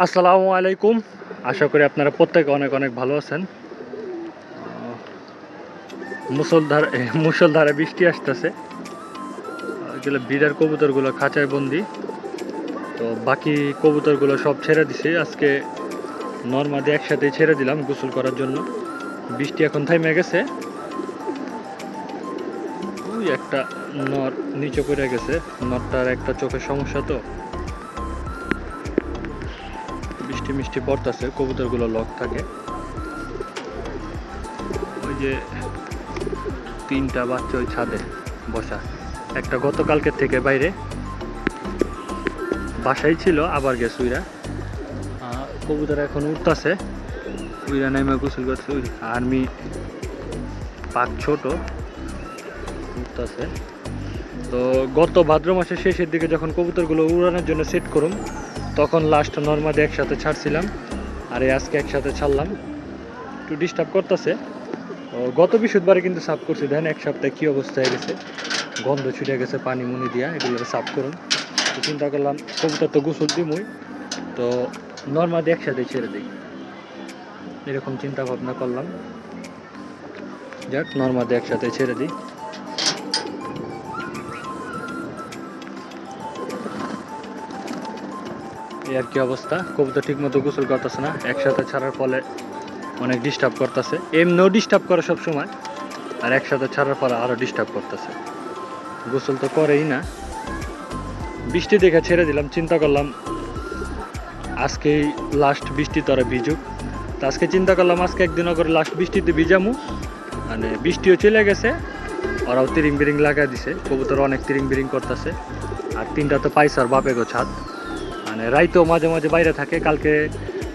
আসসালামু আলাইকুম। আশা করি আপনারা প্রত্যেকে অনেক অনেক ভালো আছেন। মুসলধার, মুসলধারে বৃষ্টি আসতেছে। এগুলো বিড়ার কবুতরগুলো খাঁচায় বন্দি। তো বাকি কবুতরগুলো সব ছেড়ে দিছে। আজকে নর্মাদি একসাথে ছেড়ে দিলাম গোসল করার জন্য। বৃষ্টি এখন থাইমে গেছে। ওই একটা নর নিচে পড়ে গেছে। নরটার একটা চোখের সমস্যা তো। বৃষ্টি মিষ্টি পড়তেছে কবুতরগুলো লক থাকে। ওই যে তিনটা বাচ্চা ওই ছাদে বসা। একটা গতকালকের থেকে বাইরে। বাসায় ছিল, আবার গেছে উইরা। কবুতর এখন উঠতেছে। উইরা নামে গোসল করছে আর্মি পাক ছোট। উঠতেছে। তো গত ভাদ্র মাসের শেষের দিকে যখন কবুতরগুলো উড়ানোর জন্য সেট করুম তখন লাস্ট নর্মাদি একসাথে ছাড়ছিলাম, আর এই আজকে একসাথে ছাড়লাম। একটু ডিস্টার্ব করতেছে। গত বৃহস্পতিবারে কিন্তু সাফ করছি। দেখেন, এক সপ্তাহে কী অবস্থা হয়ে গেছে। গন্ধ ছুটে গেছে, পানি মুনি দিয়া এগুলো সাফ করুন। তো চিন্তা করলাম, কবুতর তো গোসল দিমই। তো নর্মাদি একসাথে ছেড়ে দিই। এরকম চিন্তা ভাবনা করলাম। যাক, নর্মাদি একসাথে ছেড়ে দিই। এই আর কি অবস্থা? কবুতর ঠিক মতো গোসল করতেছে না। একসাথে ছাড়ার ফলে অনেক ডিস্টার্ব করতেছে। এমনিও ডিস্টার্ব করে সব সময় আর একসাথে ছাড়ার ফলে আরও ডিস্টার্ব করতেছে। গোসল তো করেই না। বৃষ্টি দেখে ছেড়ে দিলাম, চিন্তা করলাম আজকেই লাস্ট বৃষ্টি তোরা ভিজুক। তো আজকে চিন্তা করলাম আজকে একদিন করে লাস্ট বৃষ্টিতে ভিজামু। মানে বৃষ্টিও চলে গেছে, ওরাও তিরিং বিরিং লাগাই দিছে। কবুতর অনেক তিরিং বিরিং করতেছে। আর তিনটা তো পাইসার বাপে গো ছাদ। মানে রাইতেও মাঝে মাঝে বাইরে থাকে। কালকে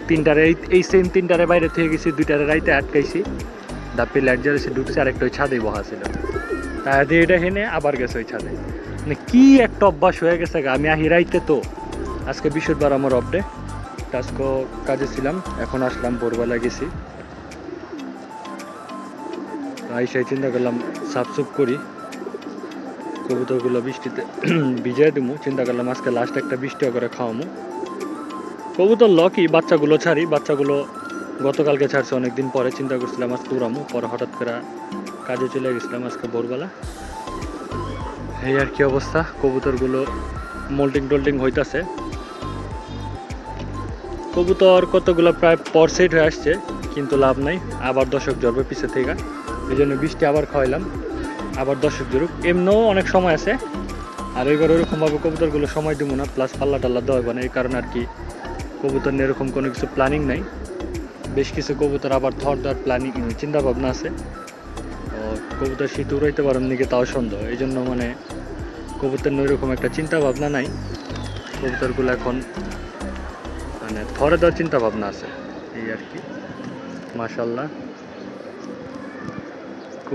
তিনটারে, এই এই সেম তিনটারে বাইরে থেকে গেছি, দুইটারে রাইতে আটকাইছি। দাপি লাইট জ্বালিয়েছে ঢুকছে আর একটা ওই ছাদেই বহা ছিল দিয়ে এটা হেনে আবার গেছে ওই ছাদে। মানে কি একটা অভ্যাস হয়ে গেছে গা, আমি আহি রাইতে তো। আজকে বৃহস্পতিবার আমার অফডে আজকে কাজে ছিলাম, এখন আসলাম ভোরবেলা গেছি। আইসাই চিন্তা করলাম সাফসুপ করি। কবুতরগুলো বৃষ্টিতে ভিজিয়ে দিমু। চিন্তা করলাম আজকে লাস্ট একটা বৃষ্টি করে খাওয়ামু। কবুতর লকি, বাচ্চাগুলো ছাড়ি, বাচ্চাগুলো গতকালকে ছাড়ছে অনেকদিন পরে। চিন্তা করছিলাম আজকে উড়ামু, পরে হঠাৎ করে কাজে চলে গেছিলাম আজকে ভোরবেলা। এই আর কি অবস্থা, কবুতরগুলো মোল্টিং টোল্টিং হইতাছে। কবুতর কতগুলো প্রায় পর সেট হয়ে আসছে, কিন্তু লাভ নাই। আবার দশক জ্বরবে পিছে থেকে। এই জন্য বৃষ্টি আবার খাওয়াইলাম। আবার দর্শক জরুক এমনিও অনেক সময় আছে। আর এবার ওরকমভাবে কবুতরগুলো সময় দিব না প্লাস পাল্লা টাল্লা দেওয়া হবে এই কারণে আর কি কবুতর নিয়ে এরকম কোনো কিছু প্ল্যানিং নাই। বেশ কিছু কবুতর আবার থর দেওয়ার প্ল্যানিং চিন্তা ভাবনা আছে। তো কবুতর শীত উড়াইতে পারেন নাকি তাও সন্দেহ। এই জন্য মানে কবুতর নিয়ে এরকম একটা চিন্তা ভাবনা নাই। কবুতরগুলো এখন মানে থরে দেওয়ার চিন্তা ভাবনা আছে, এই আর কি। মাশাল্লাহ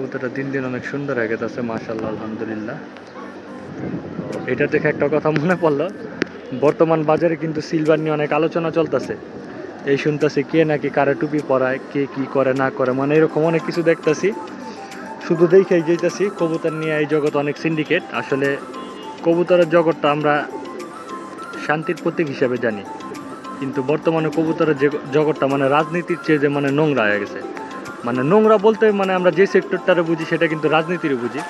কবুতরটা দিন দিন অনেক সুন্দর হয়ে গেছে মাশাল্লাহ আলহামদুলিল্লাহ। এটা দেখে একটা কথা মনে পড়ল, বর্তমান বাজারে কিন্তু সিলভার নিয়ে অনেক আলোচনা চলতেছে। এই শুনতেছি কে নাকি কারে টুপি পরায়, কে কি করে, না করে মানে এরকম অনেক কিছু দেখতাছি। শুধু দেখেই যেতেছি কবুতর নিয়ে এই জগৎ অনেক সিন্ডিকেট আসলে কবুতরের জগৎটা আমরা শান্তির প্রতীক হিসেবে জানি। কিন্তু বর্তমানে কবুতরের যে জগৎটা মানে রাজনীতির চেয়ে যে মানে নোংরা হয়ে গেছে। মানে নোংরা বলতে মানে আমরা যে সেক্টরটারে বুঝি সেটা কিন্তু রাজনীতিরও বুঝি।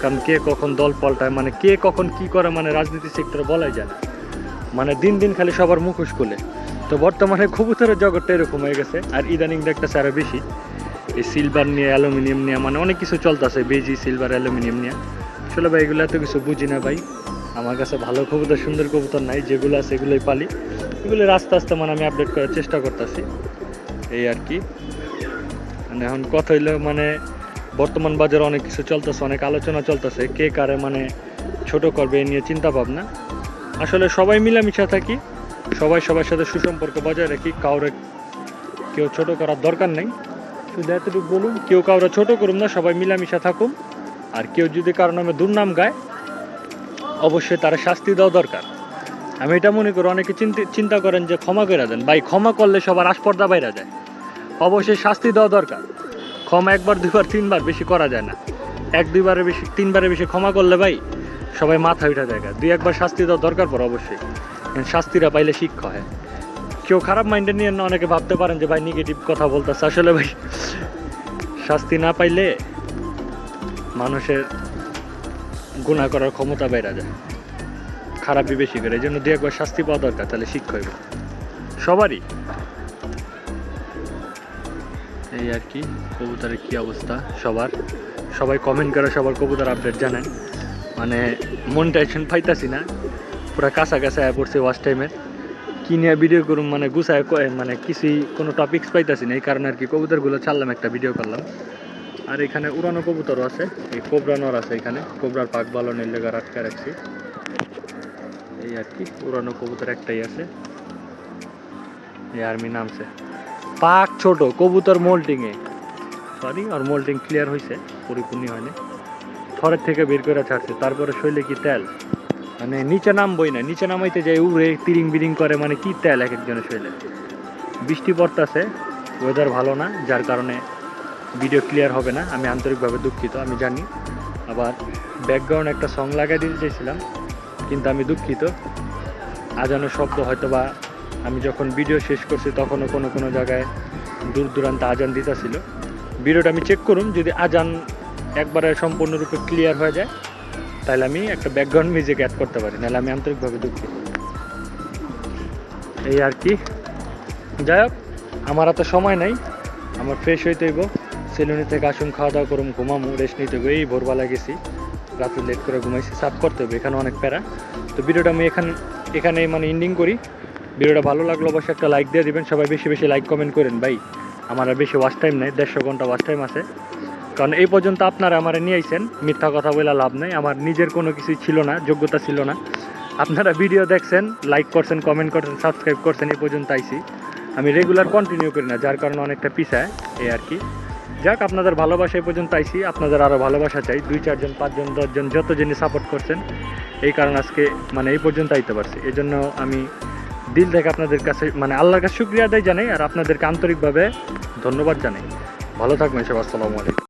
কারণ কে কখন দল পাল্টায় মানে কে কখন কি করে মানে রাজনীতি সেক্টরে বলাই যায় না। মানে দিন দিন খালি সবার মুখোশ খুলে। তো বর্তমানে কবুতরের জগৎটা এরকম হয়ে গেছে, আর ইদানিং দেখতেছে আরও বেশি। এই সিলভার নিয়ে অ্যালুমিনিয়াম নিয়ে মানে অনেক কিছু চলতেছে, বেজি সিলভার অ্যালুমিনিয়াম নিয়ে। আসলে ভাই, এগুলো এত কিছু বুঝি না ভাই। আমার কাছে ভালো কবুতর, সুন্দর কবুতর নাই, যেগুলো আছে এগুলোই পালি। এগুলো আস্তে আস্তে মানে আমি আপডেট করার চেষ্টা করতেছি। এই আর কি। এখন কথা হইল মানে বর্তমান বাজারে অনেক কিছু চলতেছে, অনেক আলোচনা চলতেছে, কে কারে মানে ছোট করবে এ নিয়ে চিন্তা ভাবনা। আসলে সবাই মিলামিশা থাকি, সবাই সবার সাথে সুসম্পর্ক বজায় রাখি, কাউরে কেউ ছোট করার দরকার নেই। শুধু এতটুকু বলুন, কেউ কাউরে ছোট করুন না, সবাই মিলামিশা থাকুন আর কেউ যদি কারও নামে দুর্নাম গায়, অবশ্যই তারা শাস্তি দেওয়া দরকার। আমি এটা মনে করি, অনেকে চিন্তি- চিন্তা করেন যে ক্ষমা করে দেন। ভাই, ক্ষমা করলে সবার আস্পর্দা বাইরে যায়। অবশ্যই শাস্তি দেওয়া দরকার। ক্ষমা একবার, দুবার, তিনবার বেশি করা যায় না। এক দুইবারের বেশি তিনবারের বেশি ক্ষমা করলে ভাই সবাই মাথা উঠা জায়গা দুই, একবার শাস্তি দেওয়া দরকার পর অবশ্যই। শাস্তিরা পাইলে শিক্ষা হয়। কেউ খারাপ মাইন্ডে নিয়ে না অনেকে ভাবতে পারেন যে, ভাই নেগেটিভ কথা বলতেছে। আসলে ভাই, শাস্তি না পাইলে মানুষের গুণা করার ক্ষমতা বেড়া যায়। খারাপই বেশি করে। এই জন্য দু একবার শাস্তি পাওয়া দরকার, তাহলে শিক্ষা হইব। সবারই এই আর কি, কবুতরের কি অবস্থা সবার? সবাই কমেন্ট করে সবার কবুতর আপডেট জানেন। মানে মন টেনশন পাইতাছি না, পুরা কাঁচা কাঁচা পড়ছে ওয়াশ টাইমের কি নিয়ে ভিডিও করুম মানে গুছায় মানে কিছুই কোনো টপিক্স পাইতাছি না, এই কারণে আর কি কবুতরগুলো ছাড়লাম, একটা ভিডিও করলাম। আর এখানে উড়ানো কবুতরও আছে, এই কোবরানোর আছে এখানে, কোবরার পাক ভালো নীলেগার আটকে রাখছি। এই আর কি, উড়ানো কবুতর একটাই আছে। এই আর্মি নামছে। পাক ছোট, কবুতর মোল্টিংয়ে সরি আর মোল্টিং ক্লিয়ার হয়েছে পরিপূর্ণ হয়নি। থরের থেকে বের করে ছাড়ছে, তারপরে শৈলে কি তেল? মানে নিচে নামবই না, নিচে নামাইতে যাই উড়ে তিরিং বিরিং করে মানে কি তেল এক একজনের শৈলে? বৃষ্টি পড়তেছে ওয়েদার ভালো না, যার কারণে ভিডিও ক্লিয়ার হবে না। আমি আন্তরিকভাবে দুঃখিত, আমি জানি। আবার ব্যাকগ্রাউন্ড একটা সং লাগাই দিতে চাইছিলাম, কিন্তু আমি দুঃখিত। আজানের শব্দ হয়তো বা আমি যখন ভিডিও শেষ করছি, তখনও কোনো কোনো জায়গায় দূর দূরান্তে আজান দিতেছিল। ভিডিওটা আমি চেক করুম যদি আজান একবারে সম্পূর্ণরূপে ক্লিয়ার হয়ে যায়, তাহলে আমি একটা ব্যাকগ্রাউন্ড মিউজিক অ্যাড করতে পারি, নাহলে আমি আন্তরিকভাবে দুঃখিত। এই আর কি। যাই হোক, আমার এত সময় নাই, আমার ফ্রেশ হইতে হইব সেলুনি থেকে আসুন, খাওয়া দাওয়া করুম ঘুমামু রেস্ট নিতে হইব, এই ভোরবেলা গেছি রাতে লেট করে ঘুমাইছি, সাফ করতে হবে এখানে অনেক প্যারা। তো ভিডিওটা আমি এখানে এখানে মানে এন্ডিং করি। ভিডিওটা ভালো লাগল অবশ্যই একটা লাইক দিয়ে দিবেন। সবাই বেশি বেশি লাইক কমেন্ট করেন ভাই। আমার আর বেশি ওয়াচ টাইম নেই, দেড়শো ঘণ্টা ওয়াচ টাইম আছে। কারণ এই পর্যন্ত আপনারা আমার নিয়ে আইছেন, মিথ্যা কথা বলে লাভ নেই। আমার নিজের কোনো কিছুই ছিল না, যোগ্যতা ছিল না। আপনারা ভিডিও দেখছেন লাইক করছেন কমেন্ট করছেন সাবস্ক্রাইব করছেন, এই পর্যন্ত আইছি। আমি রেগুলার কন্টিনিউ করি না, যার কারণে অনেকটা পিছায়, এই আর কি। যাক, আপনাদের ভালোবাসা এই পর্যন্ত আইছি। আপনাদের আরও ভালোবাসা চাই। দুই, চারজন, পাঁচজন, দশজন, যত জনই সাপোর্ট করছেন, এই কারণে আজকে মানে এই পর্যন্ত আইতে পারছি। এই আমি দিল থেকে আপনাদের কাছে মানে আল্লাহর কাছে শুক্রিয়া আদায় জানাই আর আপনাদেরকে আন্তরিকভাবে ধন্যবাদ জানাই। ভালো থাকবেন সব আসসালামু আলাইকুম।